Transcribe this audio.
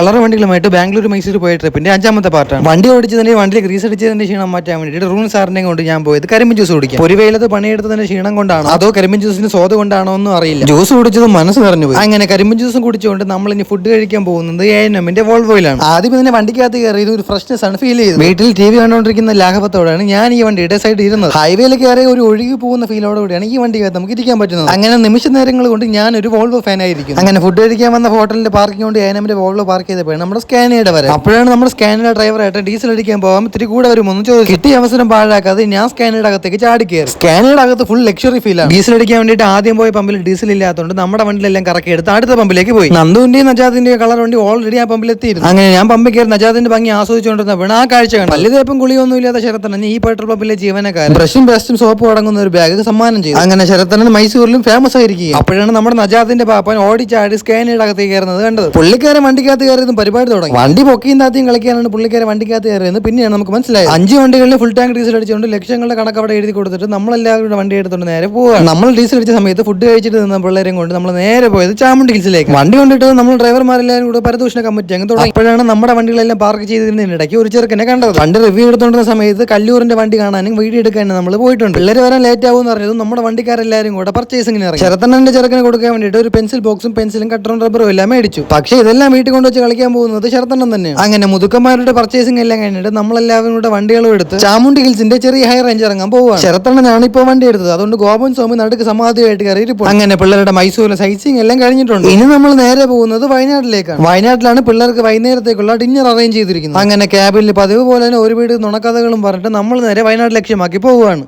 Colour വണ്ടികളുമായിട്ട് Bangalore Mysore പോയ ട്രിപ്പിന്റെ അഞ്ചാമത്തെ പാർട്ടാണ്. വണ്ടി ഓടിച്ചതിന്റെ വണ്ടിയിൽ ഗ്രീസ് അടിച്ചതിന്റെ ക്ഷീണം മാറ്റാൻ വേണ്ടിയിട്ട് റൂൺ സാറിനെ കൊണ്ട് ഞാൻ പോയത് കരിമ്പിൻ ജ്യൂസ് കുടിക്കാം ഒരു വെയിലത്ത് പണിയെടുത്തതിന്റെ ക്ഷീണം കൊണ്ടാണോ? അതോ കരിമ്പിൻ ജ്യൂസിന്റെ സ്വാദ് കൊണ്ടാണോ ഒന്നും അറിയില്ല. ജ്യൂസ് കുടിച്ചത് മനസ്സ് നിറഞ്ഞു പോയി. അങ്ങനെ കരിമ്പിൻ ജ്യൂസും കുടിച്ചുകൊണ്ട് നമ്മൾ ഇനി ഫുഡ് കഴിക്കാൻ പോകുന്നത് എ എൻ എമ്മിന്റെ വോൾവോയിലാണ് ആദ്യം ഇതിന്റെ വണ്ടിക്കകത്ത് കയറി ഒരു ഫ്രഷ്നെസ് ആണ് ഫീൽ ചെയ്തത്. വീട്ടിൽ ടി വി കണ്ടുകൊണ്ടിരിക്കുന്ന ലാഘവത്തോടെയാണ് ഞാൻ ഈ വണ്ടി വണ്ടിയുടെ സൈഡ് ഇരുന്നത്. ഹൈവേയിൽ കയറി ഒരു ഒഴുകി പോകുന്ന ഫീലോടുകൂടിയാണ് ഈ വണ്ടിക്കകത്ത് നമുക്ക് ഇരിക്കാൻ പറ്റുന്നത്. അങ്ങനെ നിമിഷ നേരങ്ങൾ കൊണ്ട് ഞാൻ ഒരു വോൾവോ ഫാൻ ആയിരിക്കും അങ്ങനെ ഫുഡ് കഴിക്കാൻ വന്ന ഹോട്ടലിന്റെ പാർക്കിംഗ് കൊണ്ട് എ എൻ എമ്മിന്റെ വോൾവോ പാർക്ക് ചെയ്തപ്പോഴാണ് നമ്മുടെ സ്കാനിയുടെ വരെ അപ്പോഴാണ് നമ്മുടെ സ്കാനിയുടെ ഡ്രൈവറായിട്ട് ഡീസൽ അടിക്കാൻ പോകാൻ ഇത്തിരി കൂടെ വരുമെന്ന് ചോദിച്ചു. കിട്ടിയ അവസരം പാഴാക്കാതെ ഞാൻ സ്കാനിയുടെ അകത്തേക്ക് ചാടി കയറി. സ്കാനിയുടെ അകത്ത് ഫുൾ ലക്ഷറി ഫീൽ ആണ്. ഡീസൽ അടിക്കാൻ വേണ്ടിയിട്ട് ആദ്യം പോയ പമ്പിൽ ഡീസൽ ഇല്ലാത്തതുകൊണ്ട് നമ്മുടെ വണ്ടിയിലെല്ലാം കറക്കി എടുത്ത് അടുത്ത പമ്പിലേക്ക് പോയി. നന്ദുവിന്റെയും നജാദിന്റെയും കളർ വണ്ടി ഓൾറെഡി ആ പമ്പിൽ എത്തിയിരുന്നു. അങ്ങനെ ഞാൻ പമ്പിൽ കയറി നജാദിന്റെ ഭംഗി ആസ്വദിച്ചുകൊണ്ടിരുന്നപ്പോൾ ആ കാഴ്ച കണ്ടു. വലുതേപ്പം കുളിയൊന്നും ഇല്ലാത്ത ശരത്തണ്ണൻ ഈ പെട്രോൾ പമ്പിലെ ജീവനക്കാരൻ. ബ്രഷും പേസ്റ്റും സോപ്പ് അടങ്ങുന്ന ഒരു ബാഗ് സമ്മാനം ചെയ്തു. അങ്ങനെ ശരത്തണ്ണൻ മൈസൂരിലും ഫേമസ് ആയിരിക്കും അപ്പോഴാണ് നമ്മുടെ നജാദിന്റെ പാപ്പൻ ഓടിച്ചാടി സ്കാനിയുടെ അകത്തേക്ക് കയറുന്നത് കണ്ടത്. പുള്ളിക്കാരൻ വണ്ടിക്കകത്ത് കയറിയതും പരിപാടി തുടങ്ങി. വണ്ടി പൊക്കിയും ആദ്യം കളിക്കാനാണ് പുള്ളിക്കാരെ വണ്ടിക്കകത്ത് കയറിയെന്ന് പിന്നെയാണ് നമുക്ക് മനസ്സിലായത്. അഞ്ച് വണ്ടികളിൽ ഫുൾ ടാങ്ക് ഡീസൽ അടിച്ചുകൊണ്ട് ലക്ഷങ്ങളുടെ കണക്ക് അവിടെ എഴുതി കൊടുത്തിട്ട് നമ്മളെല്ലാവരും കൂടെ വണ്ടി എടുത്തുകൊണ്ട് നേരെ പോവുകയാണ് നമ്മൾ ഡീസൽ അടിച്ച സമയത്ത് ഫുഡ് കഴിച്ചിട്ട് നിന്ന പിള്ളേരെയും കൊണ്ട് നമ്മൾ നേരെ പോയത് ചാമുണ്ടി ഹിൽസിലേക്ക് വണ്ടി കൊണ്ടിട്ട് നമ്മൾ ഡ്രൈവർമാരെല്ലാവരും കൂടെ പരദൂഷണ കമ്മിറ്റി അങ്ങ് തുടങ്ങി. അപ്പോഴാണ് നമ്മുടെ വണ്ടികളെല്ലാം പാർക്ക് ചെയ്തതിനിടയ്ക്ക് ഒരു ചെറുക്കനെ കണ്ടത്. വണ്ടി റിവ്യൂ എടുത്തുകൊണ്ടിരുന്ന സമയത്ത് കല്ലൂറിന്റെ വണ്ടി കാണാനും വീഡിയോ എടുക്കാനും നമ്മൾ പോയിട്ടുണ്ട്. പിള്ളേർ വരാൻ ലേറ്റ് ആവും എന്ന് പറഞ്ഞതും നമ്മുടെ വണ്ടിക്കാരെല്ലാവരും കൂടെ പർച്ചേസിംഗിന് ഇറങ്ങി. ശരത്തണ്ണന്റെ ചെറുക്കനെ കൊടുക്കാൻ വേണ്ടിയിട്ട് ഒരു പെൻസിൽ ബോക്സും പെൻസിലും കട്ടറും റബ്ബറും എല്ലാം മേടിച്ചു. പക്ഷേ ഇതെല്ലാം വീട്ടിൽ കൊണ്ടുവച്ച് കളിക്കാൻ പോകുന്നത് ശരത്തണ്ണൻ തന്നെയാണ്. അങ്ങനെ മുതുക്കന്മാരുടെ പർച്ചേസിംഗ് എല്ലാം കഴിഞ്ഞിട്ട് നമ്മളെല്ലാവരും കൂടെ വണ്ടികളും എടുത്ത് ചാമുണ്ടി ഹിൽസിന്റെ ചെറിയ ഹൈ റേഞ്ച് ഇറങ്ങാൻ പോവുക ശരത്തണ്ണനാണ് ഇപ്പോൾ വണ്ടി എടുത്തത്. അതുകൊണ്ട് ഗോപൻ സ്വാമി നടുക്ക് സമാധിയായിട്ട് കയറിയിട്ട് അങ്ങനെ പിള്ളേരുടെ മൈസൂരിലെ സൈസിങ് എല്ലാം കഴിഞ്ഞിട്ടുണ്ട്. ഇനി നമ്മൾ നേരെ പോകുന്നത് വയനാട്ടിലേക്കാണ്. വയനാട്ടിലാണ് പിള്ളേർക്ക് വൈകുന്നേരത്തേക്കുള്ള ഡിന്നർ അറേഞ്ച് ചെയ്തിരിക്കുന്നത്. അങ്ങനെ ക്യാബിൽ പതിവ് പോലെ തന്നെ ഒരു വീട് നുണക്കഥകളും പറഞ്ഞിട്ട് നമ്മൾ നേരെ വയനാട് ലക്ഷ്യമാക്കി പോവുകയാണ്.